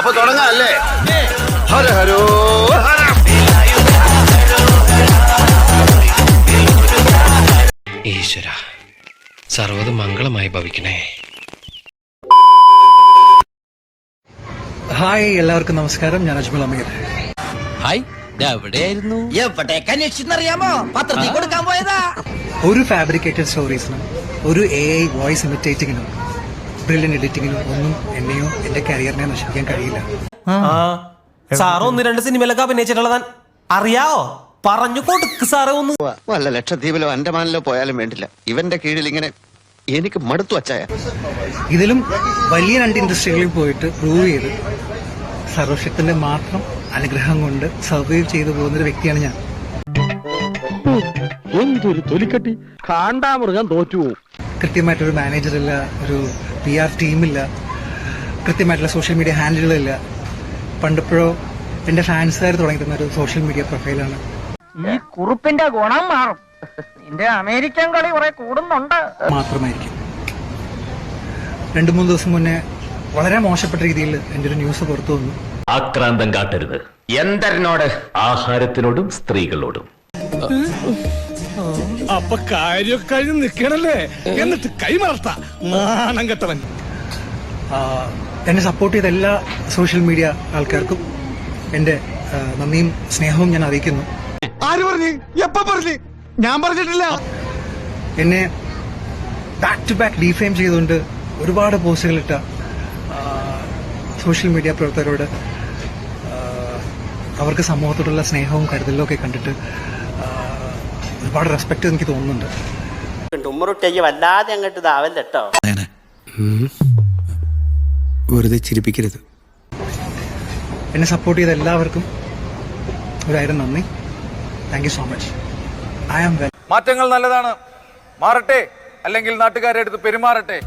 അപ്പൊ തുടങ്ങാം അല്ലേ ഹര ഹരോ ഹര. ഈശ്വര സർവത് മംഗളമായി ഭവിക്കണേ. ഹായ് എല്ലാവർക്കും നമസ്കാരം. ഞാൻ അജ്മൽ അമീർ. ഹായ് എവിടെയായിരുന്നു? എവിടേക്ക് അന്വേഷിച്ചെന്നറിയാമോ? പത്രത്തിൽ കൊടുക്കാൻ പോയതാ. ഒരു ഫാബ്രിക്കേറ്റഡ് സ്റ്റോറീസിനും ഒരു എ ഐ വോയിസ് ഇമിറ്റേറ്റിങ്ങിനും ബ്രില്യൻ എഡിറ്റിങ്ങിനും ഒന്നും എന്നെയോ എന്റെ കരിയറിനെ നശിപ്പിക്കാൻ കഴിയില്ല. സാറ് ഒന്ന് രണ്ട് സിനിമയിലൊക്കെ അഭിനയിച്ചിട്ടുള്ളതാൻ അറിയാവോ? പറഞ്ഞു കൊടുക്ക് സാറേ ഒന്ന്. വല്ല ലക്ഷദ്വീപിലോ അൻഡമാനിലോ പോയാലും വേണ്ടില്ല. ഇവന്റെ കീഴിൽ ഇങ്ങനെ എനിക്ക് മടുത്തു വച്ചായ ഇതിലും വലിയ രണ്ട് ഇൻഡസ്ട്രികളിൽ പോയിട്ട് പ്രൂവ് ചെയ്ത് സർവശക്തിന്റെ മാത്രം അനുഗ്രഹം കൊണ്ട് സർവൈവ് ചെയ്തു പോകുന്ന ഒരു വ്യക്തിയാണ് ഞാൻ. എന്തൊരു തൊലിക്കട്ടി. കാണ്ടാമൃഗം തോറ്റു. കൃത്യമായിട്ടൊരു മാനേജറില്ല ഒരു പി ആർ ടീമില്ല കൃത്യമായിട്ടുള്ള സോഷ്യൽ മീഡിയ ഹാൻഡിലുകളില്ല പണ്ടിപ്പോഴോ എന്റെ ഫാൻസുകാർ തുടങ്ങി തന്ന ഒരു സോഷ്യൽ മീഡിയ പ്രൊഫൈലാണ് ഈ കുറുപ്പിന്റെ ഗുണം മാറും. നിന്റെ അമേരിക്കൻ കളി കുറെ കൂടുന്നുണ്ട്. മാത്രമായിരിക്കും. രണ്ടു മൂന്ന് ദിവസം മുന്നേ വളരെ മോശപ്പെട്ട രീതിയിൽ എന്റെ ഒരു ന്യൂസ് പുറത്തു വന്നു ആക്രാന്തം കാട്ടരുത്. എന്തരനോട്? ആഹാരത്തിനോടും സ്ത്രീകളോടും. അപ്പൊ കാര്യമൊക്കെ കഴിഞ്ഞ് നിക്കണല്ലേ? എന്നിട്ട് കൈമറത്ത. നാണം കെട്ടവൻ. എന്നെ സപ്പോർട്ട് ചെയ്ത എല്ലാ സോഷ്യൽ മീഡിയ ആൾക്കാർക്കും എന്റെ നന്ദിയും സ്നേഹവും ഞാൻ അറിയിക്കുന്നു. ആര് പറഞ്ഞു? എപ്പ പറഞ്ഞു? ഞാൻ പറഞ്ഞിട്ടില്ല. എന്നെ ബാക്ക് ടു ബാക്ക് ഡീഫെയിം ചെയ്തുകൊണ്ട് ഒരുപാട് പോസ്റ്റുകളിട്ട സോഷ്യൽ മീഡിയ പ്രവർത്തകരോട് അവർക്ക് സമൂഹത്തോടുള്ള സ്നേഹവും കരുതലും ഒക്കെ കണ്ടിട്ട് ഒരുപാട് റെസ്പെക്ട് എനിക്ക് തോന്നുന്നുണ്ട്. ഉമ്മറുട്ടേക്ക് വല്ലാതെ അങ്ങോട്ട് ഇതാവല്ലോ കേട്ടോ വെറുതെ ചിരിപ്പിക്കരുത്. എന്നെ സപ്പോർട്ട് ചെയ്ത എല്ലാവർക്കും ഒരായിരം നന്ദി. Thank you so much I am well മാറ്റങ്ങൾ നല്ലതാണ്. മാറട്ടെ. അല്ലെങ്കിൽ നാട്ടുകാരെ അടുത്ത് പെരുമാറട്ടെ.